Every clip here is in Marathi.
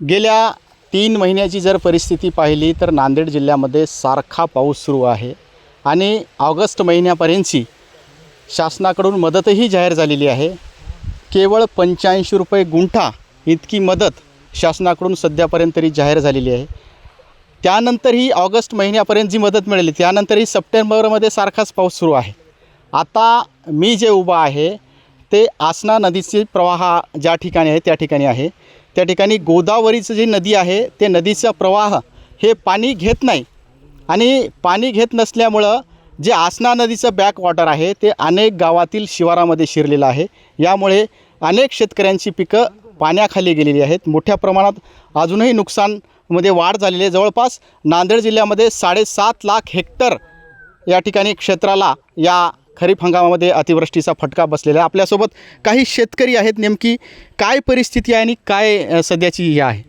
गेल्या तीन महिन्याची जर परिस्थिती पाहिली तर नांदेड जिल्ह्यामध्ये सारखा पाऊस सुरू आहे. आणि ऑगस्ट महिन्यापर्यंतची शासनाकडून मदतही जाहीर झालेली आहे. केवळ पंच्याऐंशी रुपये गुंठा इतकी मदत शासनाकडून सध्यापर्यंत तरी जाहीर झालेली आहे. त्यानंतरही ऑगस्ट महिन्यापर्यंत जी मदत मिळाली त्यानंतरही सप्टेंबरमध्ये सारखाच पाऊस सुरू आहे. आता मी जे उभा आहे ते आसना नदीचे प्रवाह ज्या ठिकाणी आहे त्या ठिकाणी आहे. त्या ठिकाणी गोदावरीचं जी नदी आहे ते नदीचा प्रवाह हे पाणी घेत नाही. आणि पाणी घेत नसल्यामुळं जे आसना नदीचं बॅक वॉटर आहे ते अनेक गावातील शिवारामध्ये शिरलेलं आहे. यामुळे अनेक शेतकऱ्यांची पिकं पाण्याखाली गेलेली आहेत. मोठ्या प्रमाणात अजूनही नुकसानमध्ये वाढ झालेली आहे. जवळपास नांदेड जिल्ह्यामध्ये साडेसात लाख हेक्टर या ठिकाणी क्षेत्राला या खरीप हंगामामध्ये अतिवृष्टीचा फटका बसलेला आहे. आपल्यासोबत काही शेतकरी आहेत नेमकी काय परिस्थिती आहे आणि काय सध्याची ही आहे?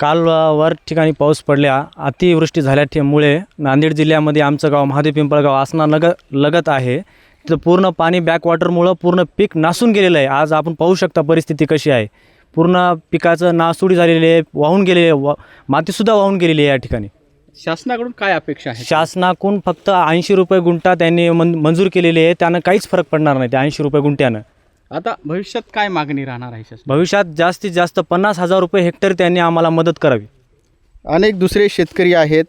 काल वर ठिकाणी पाऊस पडल्या. अतिवृष्टी झाल्यामुळे नांदेड जिल्ह्यामध्ये आमचं गाव महादेव पिंपळगाव आसना लग लगत आहे. तिथं पूर्ण पाणी बॅकवॉटरमुळं पूर्ण पीक नासून गेलेलं आहे. आज आपण पाहू शकता परिस्थिती कशी आहे. पूर्ण पिकाचं नासुडी झालेली आहे वाहून गेलेली आहे वा मातीसुद्धा वाहून गेलेली आहे या ठिकाणी. शासनाकडून काय अपेक्षा आहे शासनाकडून फक्त ऐंशी रुपये गुंठा त्यांनी मन मंजूर केलेली आहे त्यानं काहीच फरक पडणार नाही त्या ऐंशी रुपये गुंठ्यानं. आता भविष्यात काय मागणी राहणार आहे शासन भविष्यात जास्तीत जास्त पन्नास हजार रुपये हेक्टर त्यांनी आम्हाला मदत करावी. अनेक दुसरे शेतकरी आहेत.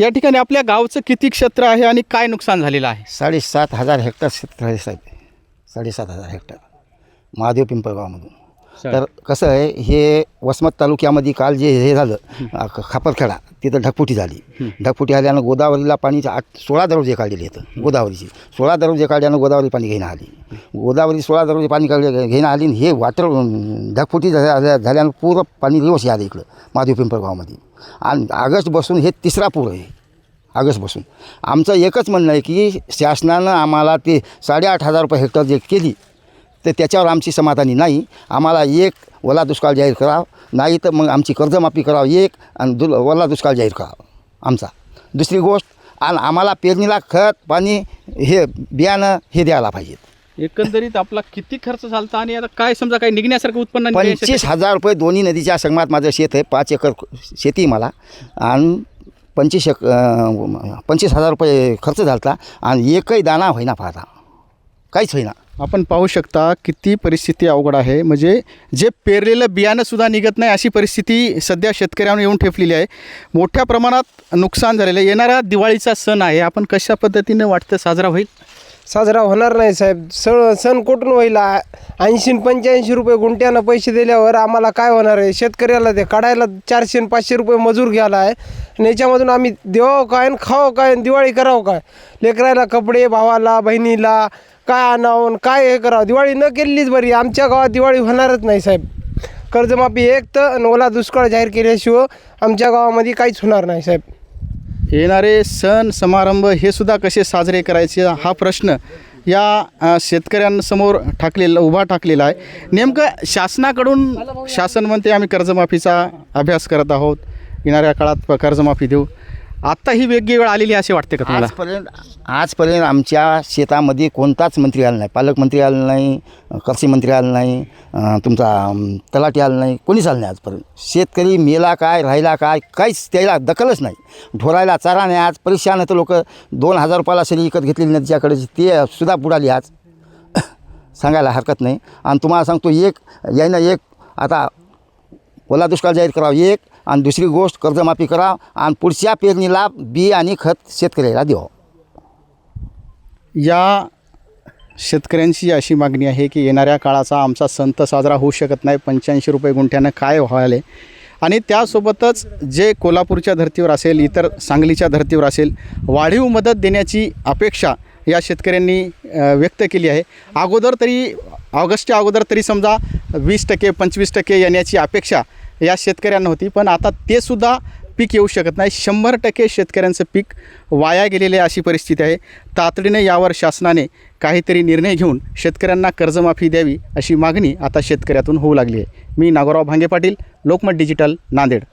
या ठिकाणी आपल्या गावचं किती क्षेत्र आहे आणि काय नुकसान झालेलं आहे? साडेसात हजार हेक्टर क्षेत्र आहे साहेब. साडेसात हजार हेक्टर. महादेव पिंपळगावमधून. तर कसं आहे हे वसमत तालुक्यामध्ये काल जे हे झालं खापरखेडा तिथं ढगफुटी झाली. ढगफुटी आल्यानं गोदावरीला पाणीचे आठ सोळा दरवाजे काढलेले आहेत. गोदावरीची. सोळा दरवाजे काढल्यानं गोदावरी पाणी घेणं आली. गोदावरी सोळा दरवाजे पाणी काढले घेणं आली आणि हे वॉटर ढगफुटी झाल्या झाल्या- झाल्यानं पूर्ण पाणी रिवर्स आलं इकडं महादेव पिंपळगावमध्ये आणि ऑगस्ट बसून हे तिसरा पूर आहे. ऑगस्ट बसून आमचं एकच म्हणणं आहे की शासनानं आम्हाला ते साडेआठ हजार रुपये हेक्टर जे केली तर त्याच्यावर आमची समाधानी नाही. आम्हाला एक ओला दुष्काळ जाहीर करावं. नाही तर मग आमची कर्जमाफी करावं एक आणि दु ओला दुष्काळ जाहीर करावं. आमचा. दुसरी गोष्ट आणि आम्हाला पेरणीला खत पाणी हे बियाणं हे द्यायला पाहिजेत. एकंदरीत आपला किती खर्च झाला आणि आता काय समजा काही निघण्यासारखं उत्पन्न पंचवीस हजार रुपये दोन्ही नदीच्या संगमात माझं शेत आहे पाच एकर शेती मला. आणि पंचवीस एक पंचवीस हजार रुपये खर्च झाला होता आणि एकही दाना होईना पाहता. काहीच होईना. आपण पाहू शकता किती परिस्थिती अवघड आहे. म्हणजे जे पेरलेलं बियाणंसुद्धा निघत नाही अशी परिस्थिती सध्या शेतकऱ्यांवर येऊन ठेपलेली आहे. मोठ्या प्रमाणात नुकसान झालेलं आहे. येणारा दिवाळीचा सण आहे. आपण कशा पद्धतीने वाटतं साजरा होईल? साजरा होणार नाही साहेब. सण सण कुठून होईल? ऐंशी पंच्याऐंशी रुपये गुंट्यानं पैसे दिल्यावर आम्हाला काय होणार आहे? शेतकऱ्याला ते काढायला चारशे पाचशे रुपये मजूर घ्यायला आहे. आणि याच्यामधून आम्ही देवावं काय आणि खावं काय आणि दिवाळी करावं काय? लेकरायला कपडे भावाला बहिणीला काय आणावं काय हे करावं? दिवाळी न केलेलीच बरी. आमच्या गावात दिवाळी होणारच नाही साहेब. कर्जमाफी एक तर ओला दुष्काळ जाहीर केल्याशिवाय आमच्या गावामध्ये काहीच होणार नाही साहेब. येणारे सण समारंभ हे सुद्धा कसे साजरे करायचे हा प्रश्न या शेतकऱ्यांसमोर ठाकलेला उभा टाकलेला आहे. नेमकं शासनाकडून शासन म्हणते आम्ही कर्जमाफीचा अभ्यास करत आहोत. येणाऱ्या काळात कर्जमाफी देऊ. आत्ता ही वेगळी वेळ आलेली असे वाटते का तुम्हाला? आजपर्यंत आजपर्यंत आमच्या शेतामध्ये कोणताच मंत्री आला नाही. पालकमंत्री आला नाही कृषी मंत्री आला नाही तुमचा तलाठी आला नाही कोणीच आलं नाही आजपर्यंत. शेतकरी मेला काय राहिला काय काहीच त्याला दखलच नाही. ढोरायला चारा नाही आज परेशान तर लोक दोन हजार रुपयाला शरी विकत घेतलेली नाही ज्याकडे ते सुद्धा बुडाली आज. सांगायला हरकत नाही. आणि तुम्हाला सांगतो एक यायनं एक आता ओला दुष्काळ जाहीर करावं. एक आणि दुसरी गोष्ट कर्जमाफी करा आणि पुढच्या पेरणीला बी आणि खत शेतकऱ्याला द्यावं या शेतकऱ्यांची अशी मागणी आहे की येणाऱ्या काळाचा आमचा संत साजरा होऊ शकत नाही. पंच्याऐंशी रुपये गुंठ्यानं काय व्हायले? आणि त्यासोबतच जे कोल्हापूरच्या धर्तीवर असेल इतर सांगलीच्या धर्तीवर असेल वाढीव मदत देण्याची अपेक्षा या शेतकऱ्यांनी व्यक्त केली आहे. अगोदर तरी ऑगस्टच्या अगोदर तरी समजा वीस टक्के पंचवीस टक्के येण्याची अपेक्षा या शेतकऱ्यांना होती पण आता ते सुद्धा पीक येऊ शकत नाही. शंभर टक्के शेतकऱ्यांचं पीक वाया गेलेले अशी परिस्थिती आहे. तातडीने यावर शासनाने काहीतरी निर्णय घेऊन शेतकऱ्यांना कर्जमाफी द्यावी अशी मागणी आता शेतकऱ्यातून होऊ लागली आहे. मी नागोराव भांगे पाटील लोकमत डिजिटल नांदेड.